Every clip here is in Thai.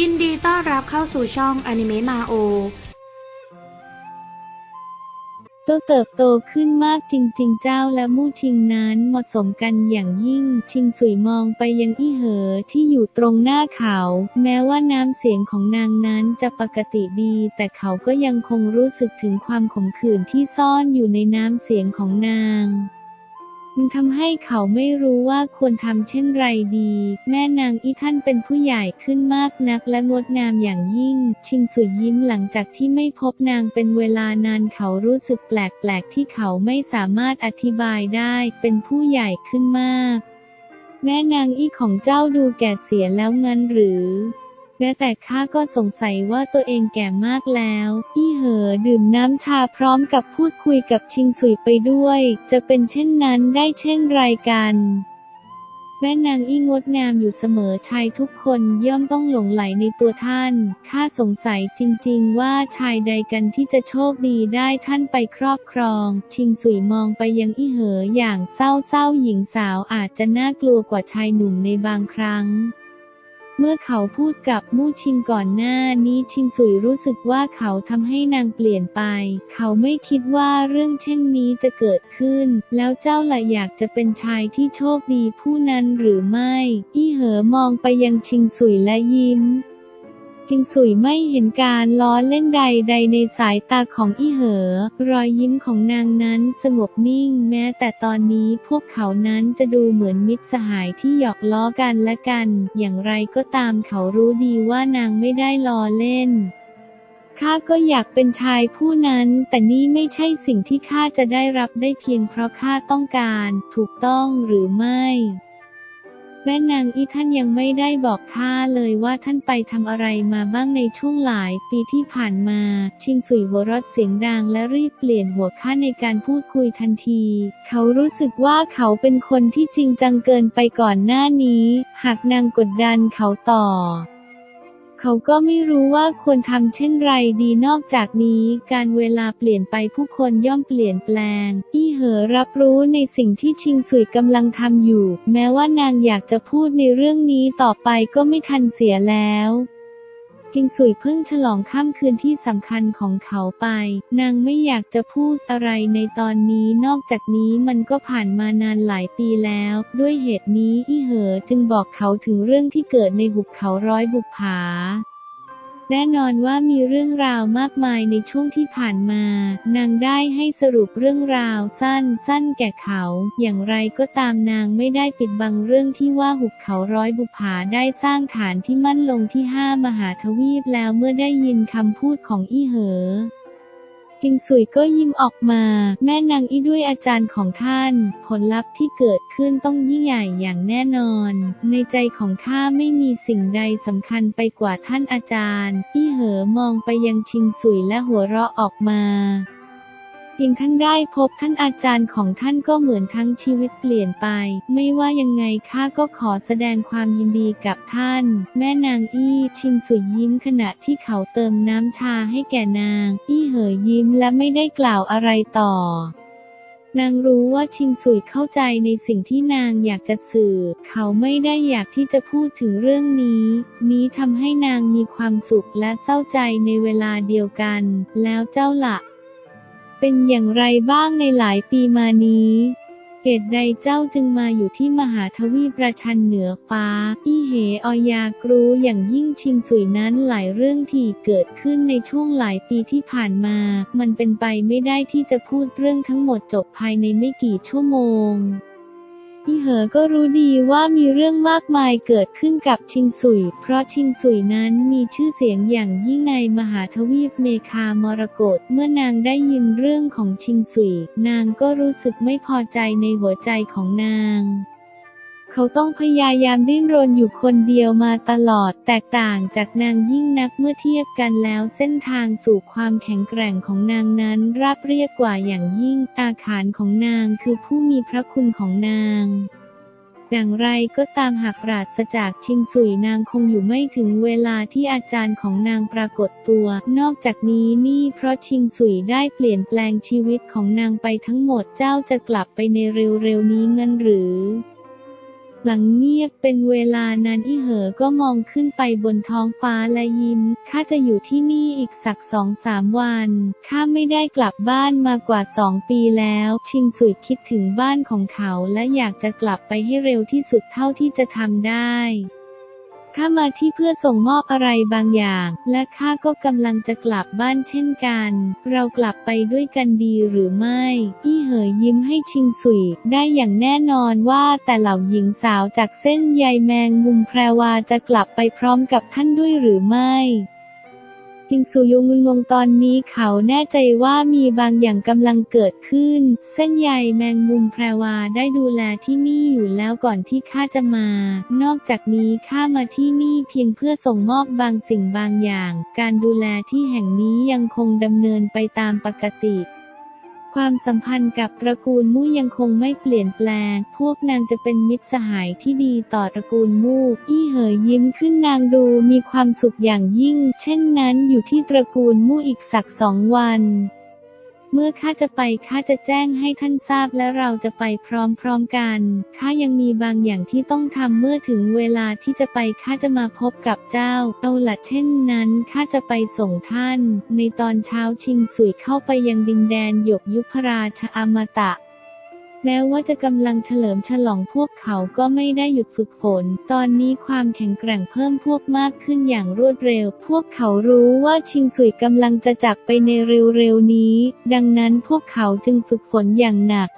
ยินดีต้อนรับเข้าสู่ช่องอนิเมะมาโอโตเติบโตขึ้นมากจริง ๆ เจ้าและมู่ชิงนั้นเหมาะสมกันอย่างยิ่ง ชิงสุยมองไปยังอี้เหอที่อยู่ตรงหน้าเขา แม้ว่าน้ำเสียงของนางนั้นจะปกติดี แต่เขาก็ยังคงรู้สึกถึงความขมขื่นที่ซ่อนอยู่ในน้ำเสียงของนาง มันทำให้เขาไม่รู้ว่าควรทำเช่นไรดี แม่นางอีท่านเป็นผู้ใหญ่ขึ้นมากนักและงดงามอย่างยิ่ง ชิงสุยยิ้มหลังจากที่ไม่พบนางเป็นเวลานานเขารู้สึกแปลกๆที่เขาไม่สามารถอธิบายได้เป็นผู้ใหญ่ขึ้นมาก แม่นางอีของเจ้าดูแก่เสียแล้วงั้นหรือ แม้แต่ข้าก็สงสัยว่าตัวเองแก่มากแล้ว อี้เหอดื่มน้ำชาพร้อมกับพูดคุยกับชิงสุยไปด้วย จะเป็นเช่นนั้นได้เช่นไรกันแม่นางอี้งดงามอยู่เสมอชายทุกคนย่อมต้องหลงไหลในตัวท่าน ข้าสงสัยจริงๆว่าชายใดกันที่จะโชคดีได้ท่านไปครอบครอง ชิงสุยมองไปยังอี้เหออย่างเศร้าๆหญิงสาวอาจจะน่ากลัวกว่าชายหนุ่มในบางครั้ง เมื่อเขาพูดกับมู่ชิงก่อนหน้านี้ชิงสุยรู้สึกว่าเขาทำให้นางเปลี่ยนไป เขาไม่คิดว่าเรื่องเช่นนี้จะเกิดขึ้น แล้วเจ้าล่ะอยากจะเป็นชายที่โชคดีผู้นั้นหรือไม่ อี้เหอมองไปยังชิงสุยและยิ้ม จิงสุยไม่เห็นการล้อเล่นใดๆในสายตาของอี้เหอ รอยยิ้มของนางนั้นสงบนิ่ง แม้แต่ตอนนี้พวกเขานั้นจะดูเหมือนมิตรสหายที่หยอกล้อกันและกัน อย่างไรก็ตามเขารู้ดีว่านางไม่ได้ล้อเล่นข้าก็อยากเป็นชายผู้นั้น แต่นี่ไม่ใช่สิ่งที่ข้าจะได้รับได้เพียงเพราะข้าต้องการ ถูกต้องหรือไม่ แม่นางอีท่านยังไม่ได้บอกข้าเลยว่าท่านไปทำอะไรมาบ้างในช่วงหลายปีที่ผ่านมา ชิงสุยหัวเราะเสียงดังและรีบเปลี่ยนหัวข้าในการพูดคุยทันที เขารู้สึกว่าเขาเป็นคนที่จริงจังเกินไปก่อนหน้านี้ หากนางกดดันเขาต่อ เขาก็ไม่รู้ว่าควรทำเช่นไรดีนอกจากนี้ การเวลาเปลี่ยนไปผู้คนย่อมเปลี่ยนแปลง อี้เหอรับรู้ในสิ่งที่ชิงสุยกำลังทำอยู่ แม้ว่านางอยากจะพูดในเรื่องนี้ต่อไปก็ไม่ทันเสียแล้ว จิงสุยเพิ่งฉลองค่ำคืนที่สำคัญของเขาไป นางไม่อยากจะพูดอะไรในตอนนี้นอกจากนี้มันก็ผ่านมานานหลายปีแล้ว ด้วยเหตุนี้อี้เหอจึงบอกเขาถึงเรื่องที่เกิดในหุบเขาร้อยบุกผา แน่นอนว่ามีเรื่องราวมากมายในช่วงที่ผ่านมา นางได้ให้สรุปเรื่องราวสั้นสั้นแก่เขา อย่างไรก็ตามนางไม่ได้ปิดบังเรื่องที่ว่าหุบเขาร้อยบุผาได้สร้างฐานที่มั่นลงที่ห้ามหาทวีปแล้วเมื่อได้ยินคำพูดของอี้เหอ จิงสุยก็ยิ้มออกมา แม่นางอี้ด้วยอาจารย์ของท่าน ผลลัพธ์ที่เกิดขึ้นต้องยิ่งใหญ่อย่างแน่นอน ในใจของข้าไม่มีสิ่งใดสำคัญไปกว่าท่านอาจารย์อี้เหอมองไปยังชิงสุยและหัวเราะออกมา เพียงท่านได้พบท่านอาจารย์ของท่านก็เหมือนทั้งชีวิตเปลี่ยนไป ไม่ว่ายังไงข้าก็ขอแสดงความยินดีกับท่าน แม่นางอี้ชินสุยยิ้มขณะที่เขาเติมน้ำชาให้แก่นาง อี้เหยยิ้มและไม่ได้กล่าวอะไรต่อ นางรู้ว่าชิงสุยเข้าใจในสิ่งที่นางอยากจะสื่อ เขาไม่ได้อยากที่จะพูดถึงเรื่องนี้ นี้ทำให้นางมีความสุขและเศร้าใจในเวลาเดียวกัน แล้วเจ้าละ เป็นอย่างไรบ้างในหลายปีมานี้เหตุใดเจ้าจึงมาอยู่ที่มหาทวีปประชันเหนือฟ้า อี้เหออยากรู้อย่างยิ่งชิงสุยนั้นหลายเรื่องที่เกิดขึ้นในช่วงหลายปีที่ผ่านมา มันเป็นไปไม่ได้ที่จะพูดเรื่องทั้งหมดจบภายในไม่กี่ชั่วโมง พี่เหอก็รู้ดีว่ามีเรื่องมากมายเกิดขึ้นกับชิงสุย เพราะชิงสุยนั้นมีชื่อเสียงอย่างยิ่งในมหาทวีปเมคามรกต เมื่อนางได้ยินเรื่องของชิงสุย นางก็รู้สึกไม่พอใจในหัวใจของนาง เขาต้องพยายามดิ้นรนอยู่คนเดียวมาตลอด แตกต่างจากนางยิ่งนักเมื่อเทียบกันแล้วเส้นทางสู่ความแข็งแกร่งของนางนั้นราบเรียบกว่าอย่างยิ่งอาคารของนางคือผู้มีพระคุณของนางอย่างไรก็ตามหากปราศจากชิงสุยนางคงอยู่ไม่ถึงเวลาที่อาจารย์ของนางปรากฏตัว นอกจากนี้นี่เพราะชิงสุยได้เปลี่ยนแปลงชีวิตของนางไปทั้งหมดเจ้าจะกลับไปในเร็วๆนี้งั้นหรือ หลังเงียบเป็นเวลานานอีเหอก็มองขึ้นไปบนท้องฟ้าและยิ้ม ข้าจะอยู่ที่นี่อีกสักสองสามวัน ข้าไม่ได้กลับบ้านมากว่าสองปีแล้ว ชิงสุยคิดถึงบ้านของเขาและอยากจะกลับไปให้เร็วที่สุดเท่าที่จะทำได้ ข้ามาที่เพื่อส่งมอบอะไรบางอย่าง และข้าก็กำลังจะกลับบ้านเช่นกัน เรากลับไปด้วยกันดีหรือไม่อี้เหยยิ้มให้ชิงสุย ได้อย่างแน่นอนว่าแต่เหล่าหญิงสาวจากเส้นใยแมงมุมแพรวาจะกลับไปพร้อมกับท่านด้วยหรือไม่ พิงสุยุงงงตอนนี้เขาแน่ใจว่ามีบางอย่างกำลังเกิดขึ้น เส้นใยแมงมุมแพรวาได้ดูแลที่นี่อยู่แล้วก่อนที่ข้าจะมา นอกจากนี้ข้ามาที่นี่เพียงเพื่อส่งมอบบางสิ่งบางอย่าง การดูแลที่แห่งนี้ยังคงดำเนินไปตามปกติ ความสัมพันธ์กับตระกูลมู่ยังคงไม่เปลี่ยนแปลง พวกนางจะเป็นมิตรสหายที่ดีต่อตระกูลมู่อี้เหยยิ้มขึ้นนางดูมีความสุขอย่างยิ่ง เช่นนั้นอยู่ที่ตระกูลมู่อีกสักสองวัน เมื่อข้าจะไปข้าจะแจ้งให้ท่านทราบและเราจะไปพร้อมๆกันข้ายังมีบางอย่างที่ต้องทำเมื่อถึงเวลาที่จะไปข้าจะมาพบกับเจ้า เอาละเช่นนั้นข้าจะไปส่งท่าน ในตอนเช้าชิงสุยเข้าไปยังดินแดนหยกยุพราชอมตะ แม้ว่าจะกำลังเฉลิมฉลองพวกเขาก็ไม่ได้หยุดฝึกฝน ตอนนี้ความแข็งแกร่งเพิ่มพวกมากขึ้นอย่างรวดเร็ว พวกเขารู้ว่าชิงสุยกำลังจะจากไปในเร็วๆนี้ ดังนั้นพวกเขาจึงฝึกฝนอย่างหนัก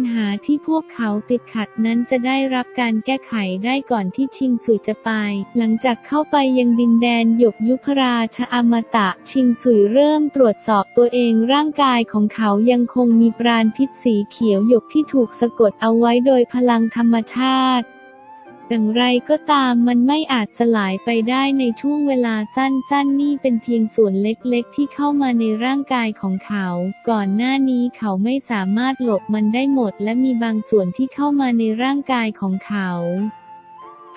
ญหาที่พวกเขาติดขัดนั้นจะได้รับการแก้ไขได้ก่อนที่ชิงสุยจะไป หลังจากเข้าไปยังดินแดนหยกยุพราชอมตะ ชิงสุยเริ่มตรวจสอบตัวเองร่างกายของเขายังคงมีปราณพิษสีเขียวหยกที่ถูกสะกดเอาไว้โดยพลังธรรมชาติ อย่างไรก็ตามมันไม่อาจสลายไปได้ในช่วงเวลาสั้นๆนี่เป็นเพียงส่วนเล็กๆ ที่เข้ามาในร่างกายของเขา ก่อนหน้านี้เขาไม่สามารถหลบมันได้หมด และมีบางส่วนที่เข้ามาในร่างกายของเขา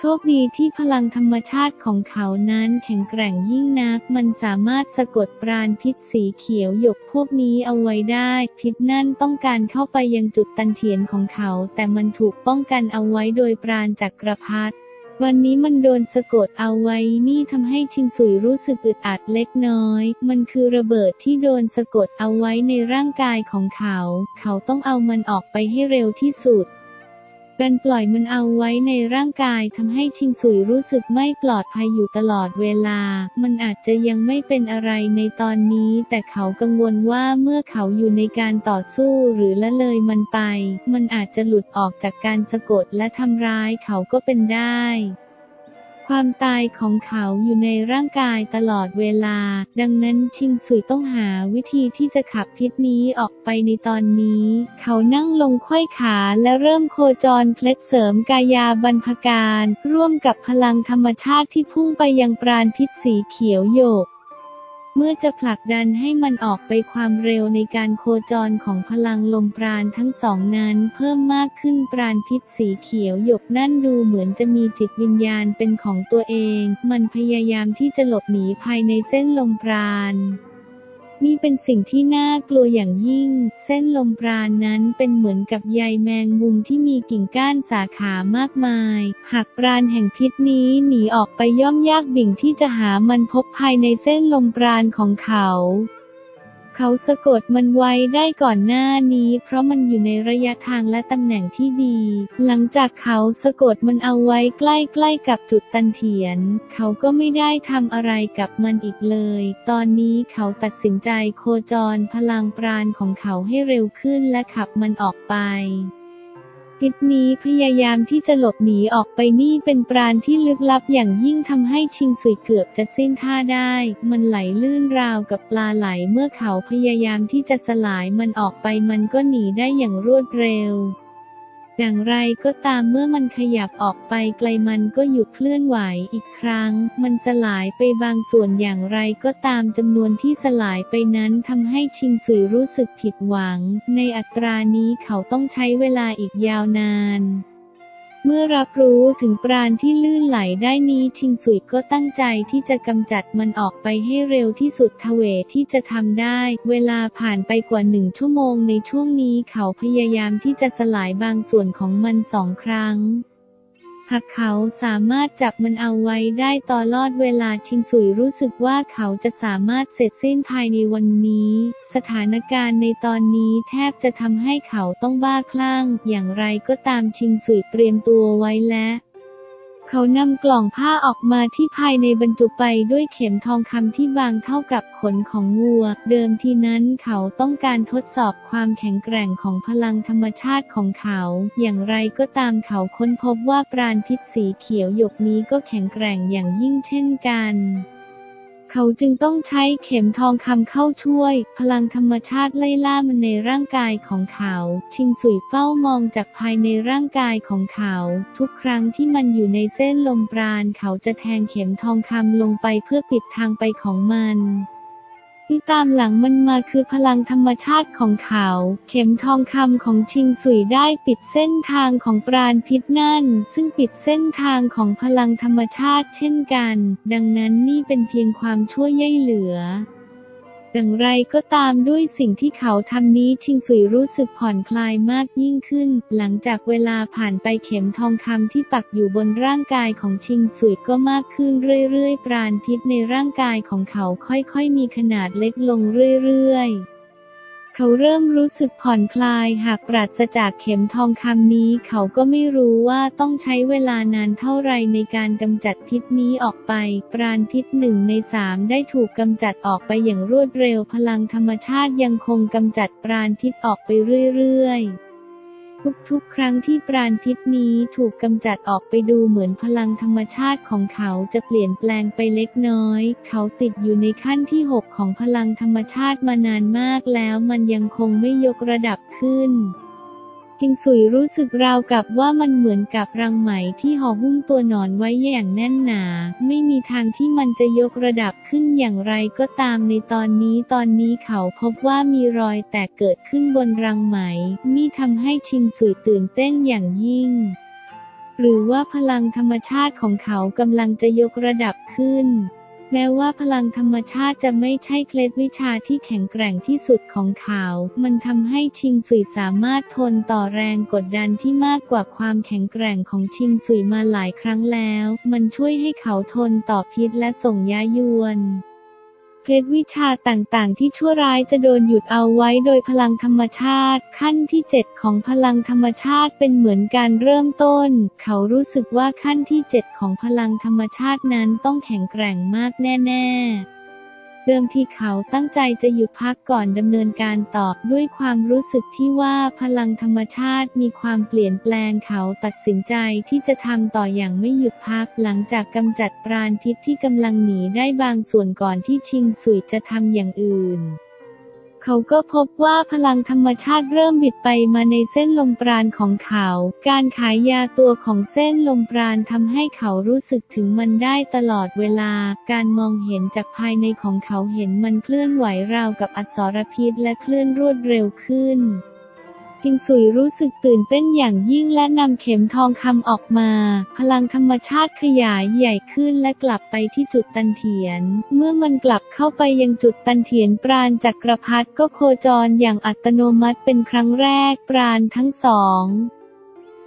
โชคดีที่พลังธรรมชาติของเขานั้นแข็งแกร่งยิ่งนัก มันสามารถสะกดปราณพิษสีเขียวหยกพวกนี้เอาไว้ได้ พิษนั่นต้องการเข้าไปยังจุดตันเถียนของเขา แต่มันถูกป้องกันเอาไว้โดยปราณจักรพรรดิวันนี้มันโดนสะกดเอาไว้นี่ทำให้ชิงสุยรู้สึกอึดอัดเล็กน้อย มันคือระเบิดที่โดนสะกดเอาไว้ในร่างกายของเขา เขาต้องเอามันออกไปให้เร็วที่สุด การปล่อยมันเอาไว้ในร่างกายทำให้ชิงสุยรู้สึกไม่ปลอดภัยอยู่ตลอดเวลา มันอาจจะยังไม่เป็นอะไรในตอนนี้ แต่เขากังวลว่าเมื่อเขาอยู่ในการต่อสู้หรือละเลยมันไป มันอาจจะหลุดออกจากการสะกดและทำร้ายเขาก็เป็นได้ ความตายของเขาอยู่ในร่างกายตลอดเวลา ดังนั้นชิงสุยต้องหาวิธีที่จะขับพิษนี้ออกไปในตอนนี้ เขานั่งลงค่อยขาและเริ่มโคจรเพล็ดเสริมกายาบรรพการ ร่วมกับพลังธรรมชาติที่พุ่งไปยังปราณพิษสีเขียวโยก เมื่อจะผลักดันให้มันออกไปความเร็วในการโคจรของพลังลมปราณทั้งสองนั้นเพิ่มมากขึ้นปราณพิษสีเขียวหยกนั่นดูเหมือนจะมีจิตวิญญาณเป็นของตัวเอง มันพยายามที่จะหลบหนีภายในเส้นลมปราณ นี่เป็นสิ่งที่น่ากลัวอย่างยิ่ง เส้นลมปราณนั้นเป็นเหมือนกับใยแมงมุมที่มีกิ่งก้านสาขามากมาย หากปราณแห่งพิษนี้หนีออกไปย่อมยากบิ่งที่จะหามันพบภายในเส้นลมปราณของเขา เขาสะกดมันไว้ได้ก่อนหน้านี้ เพราะมันอยู่ในระยะทางและตำแหน่งที่ดี หลังจากเขาสะกดมันเอาไว้ใกล้ๆกับจุดตันเถียน เขาก็ไม่ได้ทำอะไรกับมันอีกเลย ตอนนี้เขาตัดสินใจโคจรพลังปราณของเขาให้เร็วขึ้นและขับมันออกไป พิษนี้พยายามที่จะหลบหนีออกไปนี่เป็นปราณที่ลึกลับอย่างยิ่งทำให้ชิงสุยเกือบจะสิ้นท่าได้ มันไหลลื่นราวกับปลาไหลเมื่อเขาพยายามที่จะสลายมันออกไปมันก็หนีได้อย่างรวดเร็ว อย่างไรก็ตามเมื่อมันขยับออกไปไกลมันก็หยุดเคลื่อนไหวอีกครั้ง มันสลายไปบางส่วนอย่างไรก็ตามจำนวนที่สลายไปนั้นทำให้ชิงสุยรู้สึกผิดหวัง ในอัตรานี้เขาต้องใช้เวลาอีกยาวนาน เมื่อรับรู้ถึงปราณที่ลื่นไหลได้นี้ชิงสุยก็ตั้งใจที่จะกำจัดมันออกไปให้เร็วที่สุดทเวที่จะทำได้ เวลาผ่านไปกว่าหนึ่งชั่วโมงในช่วงนี้เขาพยายามที่จะสลายบางส่วนของมันสองครั้ง หากเขาสามารถจับมันเอาไว้ได้ตลอดเวลาชิงสุยรู้สึกว่าเขาจะสามารถเสร็จสิ้นภายในวันนี้ สถานการณ์ในตอนนี้แทบจะทำให้เขาต้องบ้าคลั่ง อย่างไรก็ตามชิงสุยเตรียมตัวไว้แล้ว เขานำกล่องผ้าออกมาที่ภายในบรรจุไปด้วยเข็มทองคำที่บางเท่ากับขนของวัว เดิมทีนั้นเขาต้องการทดสอบความแข็งแกร่งของพลังธรรมชาติของเขา อย่างไรก็ตามเขาค้นพบว่าปราณพิษสีเขียวหยกนี้ก็แข็งแกร่งอย่างยิ่งเช่นกัน เขาจึงต้องใช้เข็มทองคำเข้าช่วย พลังธรรมชาติไล่ล่ามันในร่างกายของเขา ชิงสุยเฝ้ามองจากภายในร่างกายของเขา ทุกครั้งที่มันอยู่ในเส้นลมปราณเขาจะแทงเข็มทองคำลงไปเพื่อปิดทางไปของมัน ที่ตามหลังมันมาคือพลังธรรมชาติของเขา เข็มทองคำของชิงสุยได้ปิดเส้นทางของปราณพิษนั่น ซึ่งปิดเส้นทางของพลังธรรมชาติเช่นกัน ดังนั้นนี่เป็นเพียงความช่วยย่ยเหลือ อย่างไรก็ตามด้วยสิ่งที่เขาทำนี้ชิงสุยรู้สึกผ่อนคลายมากยิ่งขึ้น หลังจากเวลาผ่านไปเข็มทองคำที่ปักอยู่บนร่างกายของชิงสุยก็มากขึ้นเรื่อยๆ ปราณพิษในร่างกายของเขาค่อยๆ มีขนาดเล็กลงเรื่อยๆ เขาเริ่มรู้สึกผ่อนคลายหากปราศจากเข็มทองคำนี้ เขาก็ไม่รู้ว่าต้องใช้เวลานานเท่าไรในการกำจัดพิษนี้ออกไป ปราณพิษหนึ่งในสามได้ถูกกำจัดออกไปอย่างรวดเร็วพลังธรรมชาติยังคงกำจัดปราณพิษออกไปเรื่อยๆ ทุกๆ ครั้งที่ปราณพิษนี้ถูกกำจัดออกไปดูเหมือนพลังธรรมชาติของเขาจะเปลี่ยนแปลงไปเล็กน้อย เขาติดอยู่ในขั้นที่ 6 ของพลังธรรมชาติมานานมากแล้วมันยังคงไม่ยกระดับขึ้น จิงสุยรู้สึกราวกับว่ามันเหมือนกับรังไหมที่ห่อหุ้มตัวหนอนไว้อย่างแน่นหนา ไม่มีทางที่มันจะยกระดับขึ้นอย่างไรก็ตามในตอนนี้ตอนนี้เขาพบว่ามีรอยแตกเกิดขึ้นบนรังไหม นี่ทำให้ชิงสุยตื่นเต้นอย่างยิ่ง หรือว่าพลังธรรมชาติของเขากำลังจะยกระดับขึ้น แม้ว่าพลังธรรมชาติจะไม่ใช่เคล็ดวิชาที่แข็งแกร่งที่สุดของเขา มันทำให้ชิงสุยสามารถทนต่อแรงกดดันที่มากกว่าความแข็งแกร่งของชิงสุยมาหลายครั้งแล้ว มันช่วยให้เขาทนต่อพิษและส่งยายวน เคล็ดวิชาต่างๆ ที่ชั่วร้ายจะโดนหยุดเอาไว้โดยพลังธรรมชาติ ขั้นที่ 7 ของพลังธรรมชาติเป็นเหมือนการเริ่มต้น เขารู้สึกว่าขั้นที่ 7 ของพลังธรรมชาตินั้นต้องแข็งแกร่งมากแน่ ๆ เดิมที่เขาตั้งใจจะหยุดพักก่อนดำเนินการตอบด้วยความรู้สึกที่ว่าพลังธรรมชาติมีความเปลี่ยนแปลงเขาตัดสินใจที่จะทำต่ออย่างไม่หยุดพักหลังจากกำจัดปราณพิษที่กำลังหนีได้บางส่วนก่อนที่ชิงสุยจะทำอย่างอื่น เขาก็พบว่าพลังธรรมชาติเริ่มบิดไปมาในเส้นลมปราณของเขา การขายยาตัวของเส้นลมปราณทำให้เขารู้สึกถึงมันได้ตลอดเวลา การมองเห็นจากภายในของเขาเห็นมันเคลื่อนไหวราวกับอสรพิษและเคลื่อนรวดเร็วขึ้น จิงสุยรู้สึกตื่นเต้นอย่างยิ่งและนำเข็มทองคำออกมา พลังธรรมชาติขยายใหญ่ขึ้นและกลับไปที่จุดตันเถียน เมื่อมันกลับเข้าไปยังจุดตันเถียนปราณจักรพรรดิก็โคจรอย่างอัตโนมัติเป็นครั้งแรกปราณทั้งสอง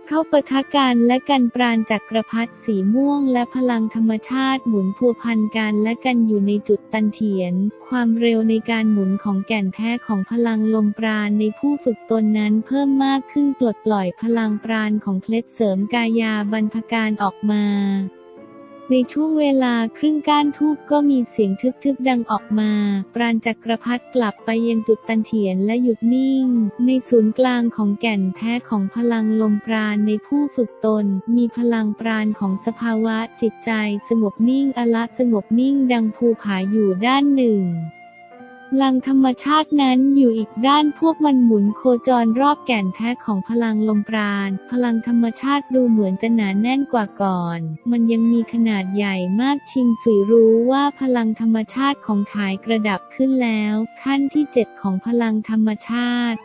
เข้าปะทะกันและกันปราณจักรพรรดิสีม่วงและพลังธรรมชาติหมุนพัวพันกันและกันอยู่ในจุดตันเถียน ความเร็วในการหมุนของแก่นแท้ของพลังลมปราณในผู้ฝึกตนนั้นเพิ่มมากขึ้นปลดปล่อยพลังปราณของเคล็ดเสริมกายาบรรพการออกมา ในช่วงเวลาครึ่งก้านทูบก็มีเสียงทึบๆดังออกมา ปราณจักรพรรดกลับไปยังจุดตันเถียนและหยุดนิ่ง ในศูนย์กลางของแก่นแท้ของพลังลมปราณในผู้ฝึกตน มีพลังปราณของสภาวะจิตใจ สงบนิ่งอละสงบนิ่งดังภูผาอยู่ด้านหนึ่ง ลังธรรมชาตินั้นอยู่อีกด้านพวกมันหมุนโคจรรอบแก่นแท้ของพลังลมปราณ พลังธรรมชาติดูเหมือนจะหนาแน่นกว่าก่อน มันยังมีขนาดใหญ่มากชิงสุยรู้ว่าพลังธรรมชาติของขายกระดับขึ้นแล้ว ขั้นที่เจ็ดของพลังธรรมชาติ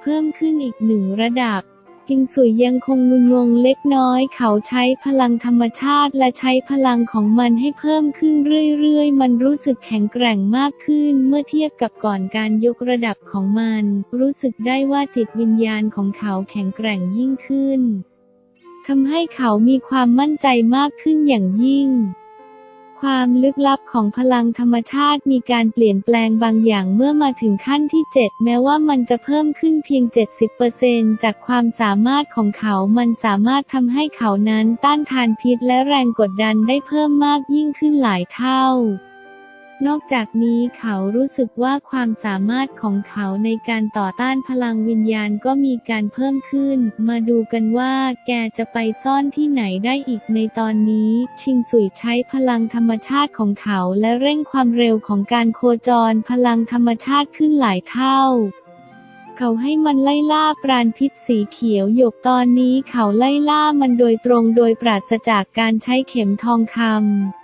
เพิ่มขึ้นอีกหนึ่งระดับ จิงสุยยังคงงุนงงเล็กน้อย เขาใช้พลังธรรมชาติและใช้พลังของมันให้เพิ่มขึ้นเรื่อยๆ มันรู้สึกแข็งแกร่งมากขึ้นเมื่อเทียบกับก่อนการยกระดับของมัน รู้สึกได้ว่าจิตวิญญาณของเขาแข็งแกร่งยิ่งขึ้นทำให้เขามีความมั่นใจมากขึ้นอย่างยิ่ง ความลึกลับของพลังธรรมชาติมีการเปลี่ยนแปลงบางอย่างเมื่อมาถึงขั้นที่ 7 แม้ว่ามันจะเพิ่มขึ้นเพียง 70%จากความสามารถของเขามันสามารถทำให้เขานั้นต้านทานพิษและแรงกดดันได้เพิ่มมากยิ่งขึ้นหลายเท่า นอกจากนี้เขารู้สึกว่าความสามารถของเขาในการต่อต้านพลังวิญญาณก็มีการเพิ่มขึ้น มาดูกันว่าแกจะไปซ่อนที่ไหนได้อีกในตอนนี้ ชิงสุยใช้พลังธรรมชาติของเขาและเร่งความเร็วของการโคจรพลังธรรมชาติขึ้นหลายเท่าเขาให้มันไล่ล่าปราณพิษสีเขียวหยกตอนนี้เขาไล่ล่ามันโดยตรงโดยปราศจากการใช้เข็มทองคำ